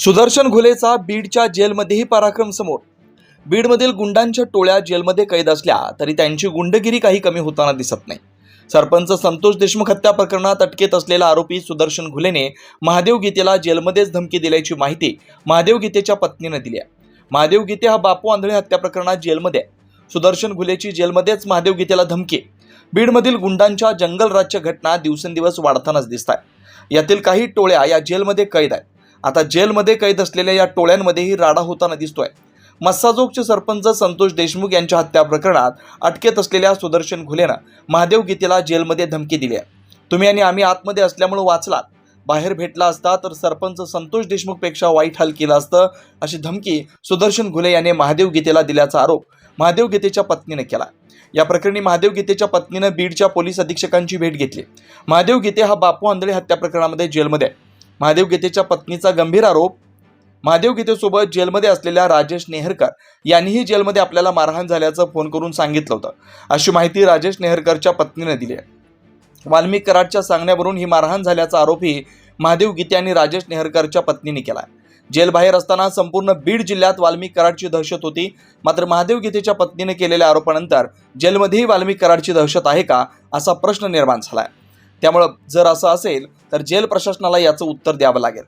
सुदर्शन घुलेचा बीडच्या जेलमध्येही पराक्रम समोर. बीडमधील गुंडांच्या टोळ्या जेलमध्ये कैद असल्या तरी त्यांची गुंडगिरी काही कमी होताना दिसत नाही. सरपंच संतोष देशमुख हत्या प्रकरणात अटकेत असलेला आरोपी सुदर्शन घुलेने महादेव गीतेला जेलमध्येच धमकी दिल्याची माहिती महादेव गीतेच्या पत्नीनं दिली आहे. महादेव गीते हा बापू आंधळे हत्या प्रकरणात जेलमध्ये आहे. सुदर्शन घुलेची जेलमध्येच महादेव गीतेला धमकी बीडमधील गुंडांच्या जंगल राज्य घटना दिवसेंदिवस वाढतानाच दिसत आहे यातील काही टोळ्या या जेलमध्ये कैद आहेत. आता जेलमध्ये कैद असलेल्या या टोळ्यांमध्येही राडा होताना दिसतोय. मस्साजोगचे सरपंच संतोष देशमुख यांच्या हत्या प्रकरणात अटकेत असलेल्या सुदर्शन घुलेनं महादेव गीतेला जेलमध्ये धमकी दिली आहे. तुम्ही आणि आम्ही आतमध्ये असल्यामुळे वाचलात. बाहेर भेटला असता तर सरपंच संतोष देशमुखपेक्षा वाईट हाल केलं असतं अशी धमकी सुदर्शन घुले याने महादेव गीतेला दिल्याचा आरोप महादेव गीतेच्या पत्नीने केला. या प्रकरणी महादेव गीतेच्या पत्नीनं बीडच्या पोलीस अधीक्षकांची भेट घेतली. महादेव गीते हा बापू आंधळे हत्या प्रकरणामध्ये जेलमध्ये आहे. महादेव गीतेच्या पत्नीचा गंभीर आरोप महादेव गीतेसोबत जेलमध्ये असलेल्या राजेश नेहरकर यांनीही जेलमध्ये आपल्याला मारहाण झाल्याचं फोन करून सांगितलं होतं. अशी माहिती राजेश नेहरकरच्या पत्नीने दिली आहे. वाल्मिक कराडच्या सांगण्यावरून ही मारहाण झाल्याचा आरोपही महादेव गीते आणि राजेश नेहरकरच्या पत्नीने केला आहे. जेलबाहेर असताना संपूर्ण बीड जिल्ह्यात वाल्मिक कराडची दहशत होती. मात्र महादेव गीतेच्या पत्नीने केलेल्या आरोपानंतर जेलमध्येही वाल्मिक कराडची दहशत आहे का असा प्रश्न निर्माण झाला आहे. त्यामुळं जर असं असेल तर जेल प्रशासनाला याचं उत्तर द्यावं लागेल.